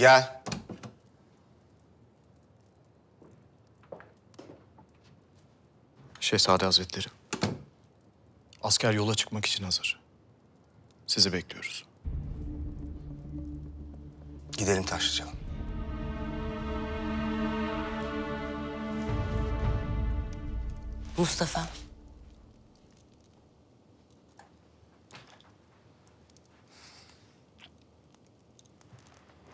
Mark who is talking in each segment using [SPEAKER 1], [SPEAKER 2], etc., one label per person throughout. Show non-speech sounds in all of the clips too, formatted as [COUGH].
[SPEAKER 1] Gel.
[SPEAKER 2] Şehzade Hazretleri. Asker yola çıkmak için hazır. Sizi bekliyoruz.
[SPEAKER 1] Gidelim Taşlıcalı.
[SPEAKER 3] Mustafa.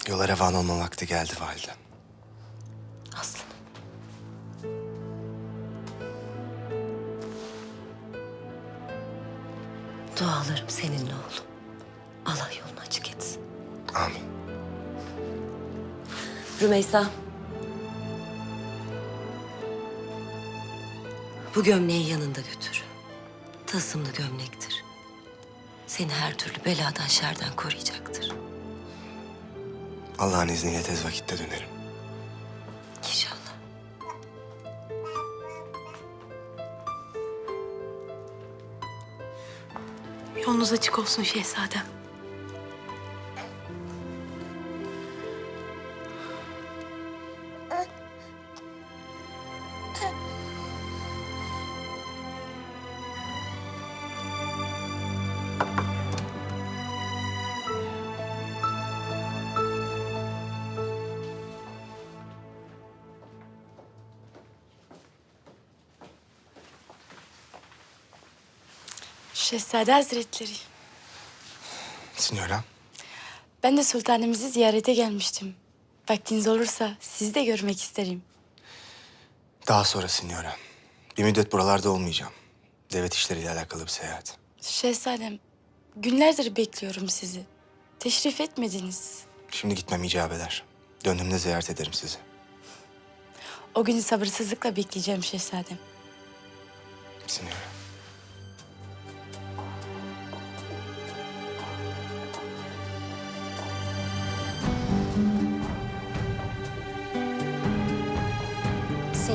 [SPEAKER 1] Yola revan olma vakti geldi validem.
[SPEAKER 3] Aslanım. Dualarım seninle oğlum. Allah yolunu açık etsin.
[SPEAKER 1] Amin.
[SPEAKER 3] Rümeysa. Bu gömleği yanında götür. Tılsımlı gömlektir. Seni her türlü beladan şerden koruyacaktır.
[SPEAKER 1] Allah'ın izniyle tez vakitte dönerim.
[SPEAKER 3] İnşallah.
[SPEAKER 4] Yolunuz açık olsun şehzadem. Şehzade Hazretleri,
[SPEAKER 1] Signora,
[SPEAKER 4] ben de sultanımızı ziyarete gelmiştim. Vaktiniz olursa sizi de görmek isterim.
[SPEAKER 1] daha sonra Signora. Bir müddet buralarda olmayacağım. Devlet işleriyle alakalı bir seyahat.
[SPEAKER 4] Şehzadem, günlerdir bekliyorum sizi. Teşrif etmediniz.
[SPEAKER 1] Şimdi gitmem icap eder. Döndüğümde ziyaret ederim sizi.
[SPEAKER 4] O günü sabırsızlıkla bekleyeceğim şehzadem.
[SPEAKER 1] Signora.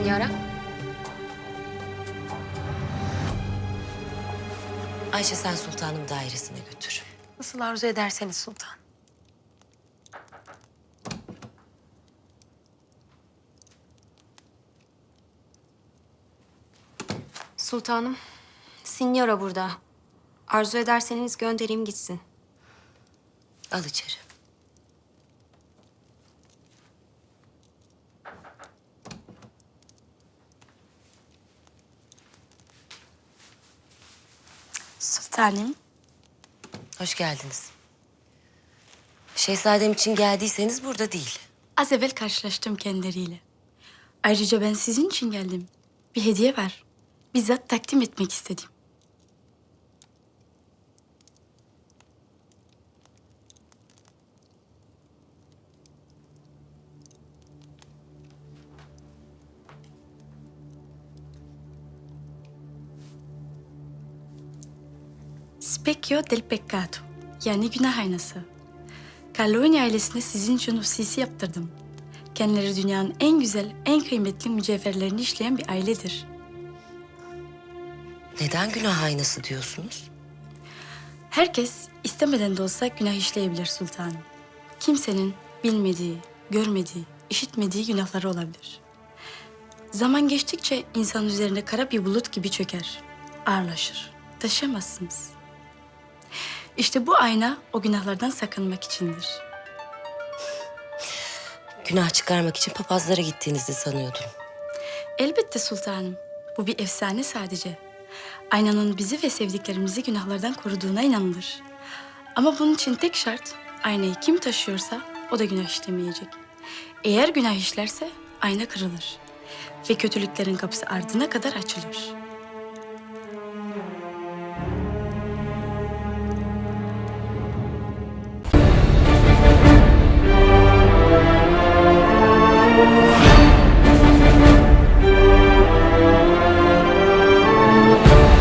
[SPEAKER 5] Signora,
[SPEAKER 3] Ayşe sen sultanım dairesine götür.
[SPEAKER 5] nasıl arzu ederseniz sultan. Sultanım, Signora burada. Arzu ederseniz göndereyim gitsin.
[SPEAKER 3] Al içeri.
[SPEAKER 4] Sultanım,
[SPEAKER 3] Hoş geldiniz. Şehzadem için geldiyseniz burada değil.
[SPEAKER 4] az evvel karşılaştım kendileriyle. Ayrıca ben sizin için geldim. Bir hediye var. Bizzat takdim etmek istedim. Specchio del peccato yani günah aynası. Carloni ailesine sizin için hususi yaptırdım. Kendileri dünyanın en güzel, en kıymetli mücevherlerini işleyen bir ailedir.
[SPEAKER 3] Neden günah aynası diyorsunuz?
[SPEAKER 4] Herkes istemeden de olsa günah işleyebilir sultanım. Kimsenin bilmediği, görmediği, işitmediği günahları olabilir. Zaman geçtikçe insan üzerinde kara bir bulut gibi çöker, ağırlaşır, taşıyamazsınız. İşte bu ayna o günahlardan sakınmak içindir. [LAUGHS]
[SPEAKER 3] Günah çıkarmak için papazlara gittiğinizi sanıyordum.
[SPEAKER 4] Elbette sultanım. Bu bir efsane sadece. Aynanın bizi ve sevdiklerimizi günahlardan koruduğuna inanılır. Ama bunun için tek şart aynayı kim taşıyorsa o da günah işlemeyecek. Eğer günah işlerse ayna kırılır ve kötülüklerin kapısı ardına kadar açılır.